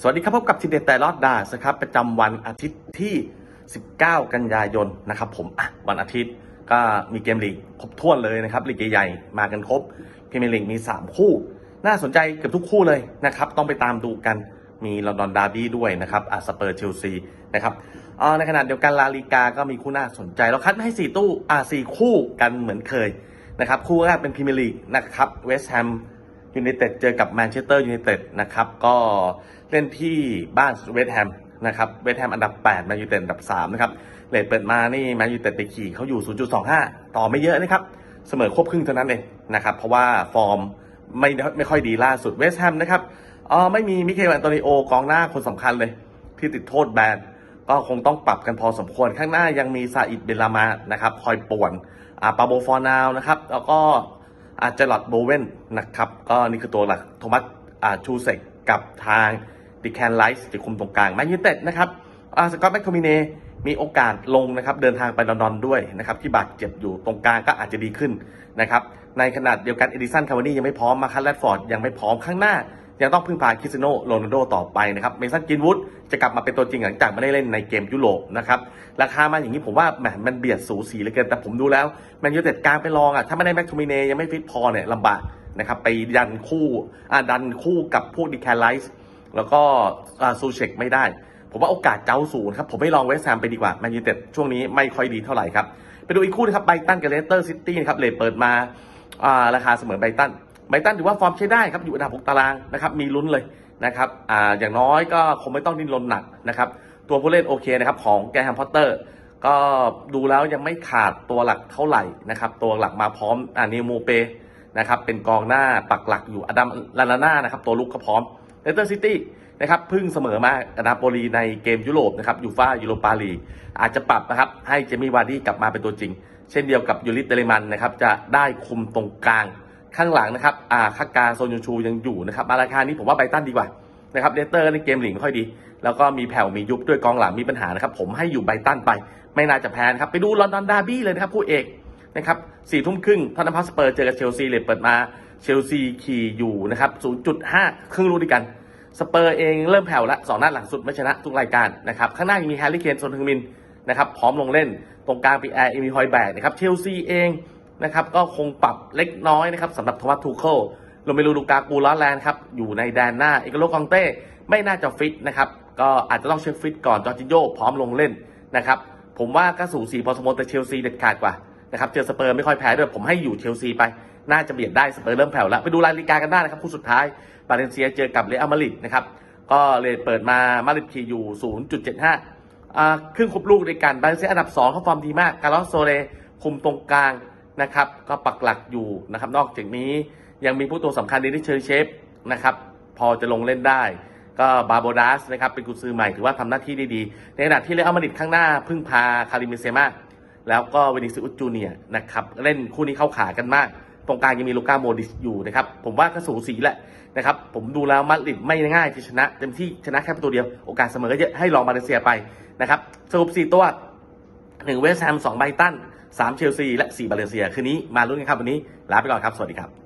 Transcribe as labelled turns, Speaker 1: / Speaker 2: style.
Speaker 1: สวัสดีครับพบกับทีเด็ดแต่ลอดดาสครับประจำวันอาทิตย์ที่ 19 กันยายนนะครับผมอะวันอาทิตย์ก็มีเกมลีกครบถ้วนเลยนะครับลีกใหญ่ๆมากันครบพรีเมียร์ลีกมี 3 คู่ น่าสนใจเกือบทุกคู่เลยนะครับต้องไปตามดูกันมีลอนดอนดาร์บี้ด้วยนะครับอะสเปอร์เชลซีนะครับในขณะเดียวกันลาลิกาก็มีคู่น่าสนใจ เราคัดมาให้ 4 ตู้อ่าสี่คู่กันเหมือนเคยนะครับคู่แรกเป็นพรีเมียร์ลีกนะครับเวสต์แฮม ยูไนเต็ดเจอกับแมนเชสเตอร์ยูไนเต็ดนะครับก็เล่นที่บ้านเวสต์แฮมนะครับเวสต์แฮมอันดับ8แมนยูไนเต็ดอันดับ3นะครับเลทเปิดมานี่แมนยูไนเต็ดไปขี่เขาอยู่ 0.25 ต่อไม่เยอะนะครับ เสมอควบครึ่งเท่านั้นเองนะครับเพราะว่าฟอร์มไม่ไม่ค่อยดีล่าสุดเวสต์แฮมนะครับอ๋อไม่มีมิเคลแอนโตนิโอกองหน้าคนสำคัญเลย ที่ติดโทษแบนก็คงต้องปรับกันพอสมควรข้างหน้ายังมีซาอิดเบลามานะครับคอยป่วนอ่าปาโบฟอร์นาวนะครับแล้วก็ อาจจะหลอดโบเวนนะครับ ก็นี่คือตัวหลักโทมัสอ่าชูเซกกับทางดิแคนไลท์จะคุมตรงกลางแมนยูเต็ดนะครับอ่าสกอตแมคโทมิเนมีโอกาสลงนะครับ เดินทางไปลอนดอนด้วยนะครับ ที่บาดเจ็บอยู่ตรงกลางก็อาจจะดีขึ้นนะครับ ในขนาดเดียวกันเอดิสันคาวานี่ยังไม่พร้อมมาคัลแรดฟอร์ดยังไม่พร้อมข้างหน้า ยังต้องพึ่งพาคริสเตียโนโรนัลโดต่อไปนะครับเมสันกินวูดจะกลับมาเป็นตัวจริงหลังจากไม่ได้เล่นในเกมยุโรปนะครับราคามาอย่างนี้ผมว่าแหมมันเบียดสูสีเหลือเกินแต่ผมดูแล้วแมนยูเต็ดกลางไปลองอะถ้าไม่ได้แม็กโทมิเนยังไม่ฟิตพอเนี่ยลำบากนะครับไปดันคู่อ่าดันคู่กับพวกดีแคลไลส์แล้วก็ซูเชกไม่ได้ ผมว่าโอกาสเจ้าสูงครับผมไม่ลองเวสต์แฮมไปดีกว่าแมนยูเต็ดช่วงนี้ไม่ค่อยดีเท่าไหร่ครับไปดูอีกคู่นะครับไบตันกับเลสเตอร์ซิตี้นะครับเลทเปิดมาอ่าราคาเสมอไบตัน ไบตันถือว่าฟอร์มใช้ได้ครับอยู่อันดับ6ตารางนะครับมีลุ้นเลยนะครับอ่าอย่างน้อยก็คงไม่ต้องดิ้นรนหนักนะครับตัวผู้เล่นโอเคนะครับของแกแฮมพอตเตอร์ก็ดูแล้วยังไม่ขาดตัวหลักเท่าไหร่นะครับตัวหลักมาพร้อมอ่านิวโมเปนะครับเป็นกองหน้าปักหลักอยู่อดัมลาลาน่านะครับตัวลุกก็พร้อมเลสเตอร์ซิตี้นะครับพิ่งเสมอมากนาโปลีในเกมยุโรปนะครับยูฟ่ายูโรปาลีอาจจะปรับนะครับให้เจมี่วาร์ดี้กลับมาเป็นตัวจริง เช่นเดียวกับยูริสเตเลมันนะครับจะได้คุมตรงกลาง ข้างหลังนะครับอ่าคากาโซนยูชูยังอยู่นะครับมาราคานี้ผมว่าไบตันดีกว่านะครับเลสเตอร์ในเกมหลิงไม่ค่อยดี แล้วก็มีแผ่วมียุบด้วยกองหลังมีปัญหานะครับ ผมให้อยู่ไบตันไป ไม่น่าจะแพ้นะครับ ไปดูลอนดอนดาร์บี้เลยนะครับคู่เอกนะครับสี่ทุ่มครึ่งทอนนัมพัสเปอร์เจอกับเชลซีเลยเปิดมาเชลซีขี่อยู่นะครับ 0.5 ครึ่งลูกด้วยกัน สเปอร์เองเริ่มแผ่วละสองนัดหลังสุดไม่ชนะทุกรายการนะครับ ข้างหน้ายังมีแฮร์รี่เคนโซนทึงมินนะครับพร้อมลงเล่นตรงกลางปีแอร์เอมิฮอยแบกนะครับเชลซีเอง นะครับ ก็คงปรับเล็กน้อยนะครับสำหรับทมัสทูเคิลโรเมลูลูกากูลอแลนด์ครับ อยู่ในแดนหน้าเอกโลกองเต้ไม่น่าจะฟิตนะครับ ก็อาจจะต้องเช็คฟิตก่อนจอร์จิโยพร้อมลงเล่นนะครับ ผมว่าก็สูสีพอสมควรแต่เชลซีเด็ดขาดกว่านะครับ เจอสเปอร์ไม่ค่อยแพ้ด้วยผมให้อยู่เชลซีไป น่าจะเบียดได้สเปอร์เริ่มแผ่วแล้ว ไปดูรายลีกากันได้นะครับคู่สุดท้ายบาเลนเซียเจอกับเรอัลมาดริดนะครับ ก็เลยเปิดมามาดริดขี่อยู่ 0.75อ่าครึ่งครบลูกในการบาเลนเซียอันดับ2เขาฟอร์มดีมาก การลอสโซเรคุมตรงกลาง นะครับ ก็ปักหลักอยู่นะครับ นอกจากนี้ยังมีผู้ตัวสำคัญในที่เชอร์เชฟนะครับ พอจะลงเล่นได้ ก็บาโบดัสนะครับ เป็นกุญซือใหม่ถือว่าทำหน้าที่ได้ดี ในขณะที่เรอัลมาดริดข้างหน้าพึ่งพาคาริมิเซมาแล้วก็เวนิซิอุสจูเนียนะครับ เล่นคู่นี้เข้าขากันมาก ตรงกลางยังมีลูก้าโมดิสอยู่นะครับ ผมว่าก็สูสีแหละนะครับ ผมดูแล้วมาดริดไม่ง่ายที่ชนะ เต็มที่ชนะแค่ประตูเดียว โอกาสเสมอก็เยอะให้ลองมาเลเซียไปนะครับ สรุป4ตัว หนึ่งเวสต์แฮมสองไบตันสามเชลซีและสี่บาเลเซีย คืนนี้มาลุ้นกันครับวันนี้ลาไปก่อนครับ สวัสดีครับ